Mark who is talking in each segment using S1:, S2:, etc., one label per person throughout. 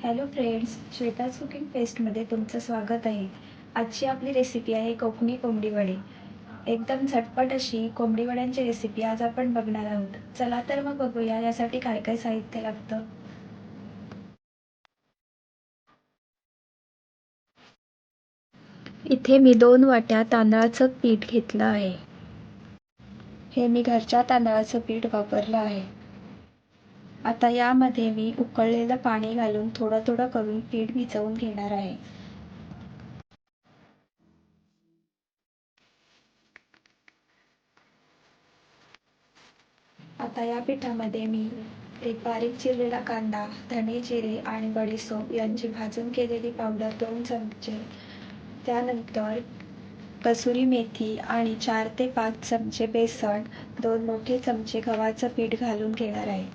S1: Hello friends Shweta's cooking फेस्टमध्ये तुमचं स्वागत आहे. आजची आपली रेसिपी आहे कोकणी कोंबडी वडे एकदम झटपट अशी कोंबडी वड्यांची रेसिपी आज आपण बघणार आहोत. चला तर मग बघूया यासाठी काय काय साहित्य लागतं. इथे मी दोन वाट्या तांदळाचं पीठ घेतलं आहे. हे मी घरच्या तांदळाचं पीठ वापरलं आहे. आता यामध्ये मी उकळलेलं पाणी घालून थोडं थोडं करून पीठ भिजवून घेणार आहे. आता या पिठामध्ये मी एक बारीक चिरलेला कांदा धणे जिरे आणि बडीसोप यांची भाजून केलेली पावडर दोन चमचे. त्यानंतर कसुरी मेथी आणि चार ते पाच चमचे बेसन दोन मोठे चमचे गव्हाचं पीठ घालून घेणार आहे.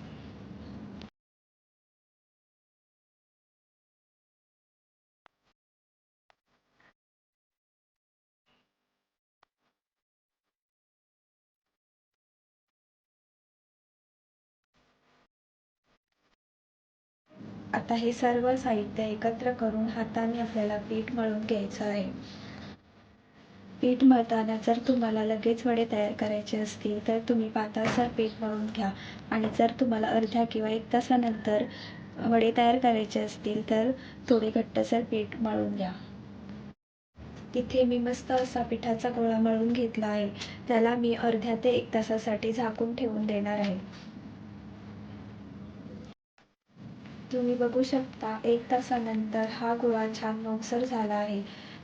S1: आता हे सर्व साहित्य एकत्र करून हाताने आपल्याला पीठ मळून घ्यायचं आहे. पीठ मळताना जर तुम्हाला लगेच वडे तयार करायचे असतील तर तुम्ही पातासर पीठ मळून घ्या. आणि जर तुम्हाला अर्ध्या किंवा एक तासानंतर वडे तयार करायचे असतील तर थोडे घट्टसर पीठ मळून घ्या. तिथे मी मस्त असा पिठाचा गोळा मळून घेतला आहे. त्याला मी अर्ध्या ते एक तासासाठी झाकून ठेवून देणार आहे. तुम्ही बघू शकता एक तासानंतर हा गोळा छान मऊसर झाला आहे.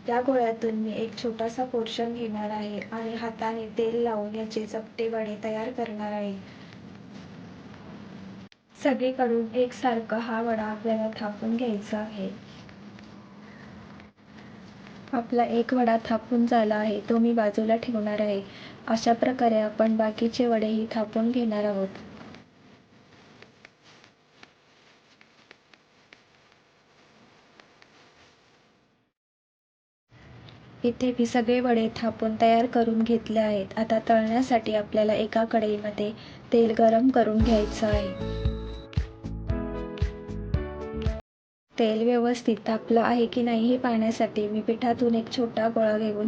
S1: त्या गोळ्यातून मी एक छोटासा पोर्शन घेणार आहे आणि हाताने तेल लावून याचे चपटे वडे तयार करणार आहे. सगळीकडून एकसारखं हा वडा आपल्याला थापून घ्यायचा आहे. आपला एक वडा थापून झाला आहे तो मी बाजूला ठेवणार आहे. अशा प्रकारे आपण बाकीचे वडेही थापून घेणार आहोत. इथे मी सगळे वडे थापून तयार करून घेतले आहेत. आता तळण्यासाठी आपल्याला एका कढईमध्ये तेल गरम करून घ्यायचं आहे. तेल व्यवस्थित तापलं आहे की नाही हे पाहण्यासाठी मी पिठातून एक छोटा गोळा घेऊन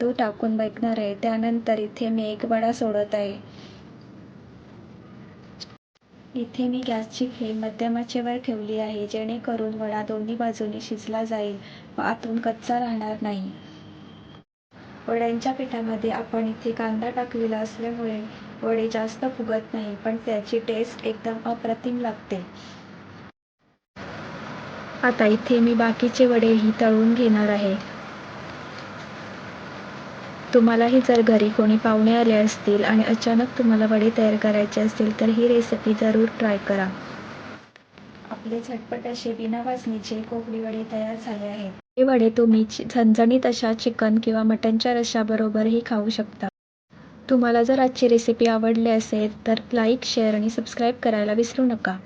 S1: तो टाकून बघणार आहे. त्यानंतर इथे मी एक वडा सोडत आहे. इथे मी गॅसची फ्लेम मध्यमाचेवर ठेवली आहे जेणेकरून वडा दोन्ही बाजूने शिजला जाईल व आतून कच्चा राहणार नाही. वड्यांच्या पिठामध्ये आपण इथे कांदा टाकलेला असल्यामुळे वडे जास्त फुगत नाही पण त्याची टेस्ट एकदम अप्रतिम लागते. आता इथे मी बाकीचे वडेही तळून घेणार आहे. तुम्हालाही जर घरी कोणी पाहुणे आले असतील आणि अचानक तुम्हाला वडे तयार करायचे असतील तर ही रेसिपी जरूर ट्राय करा. आपले झटपट असे बिना वासनीचे कोकणी वडे तयार झाले आहेत. हे वडे तुम्ही झणझणीत अशा चिकन किंवा मटनच्या रशाबरोबरही खाऊ शकता. तुम्हाला जर आजची रेसिपी आवडली असेल तर लाईक शेअर आणि सबस्क्राईब करायला विसरू नका.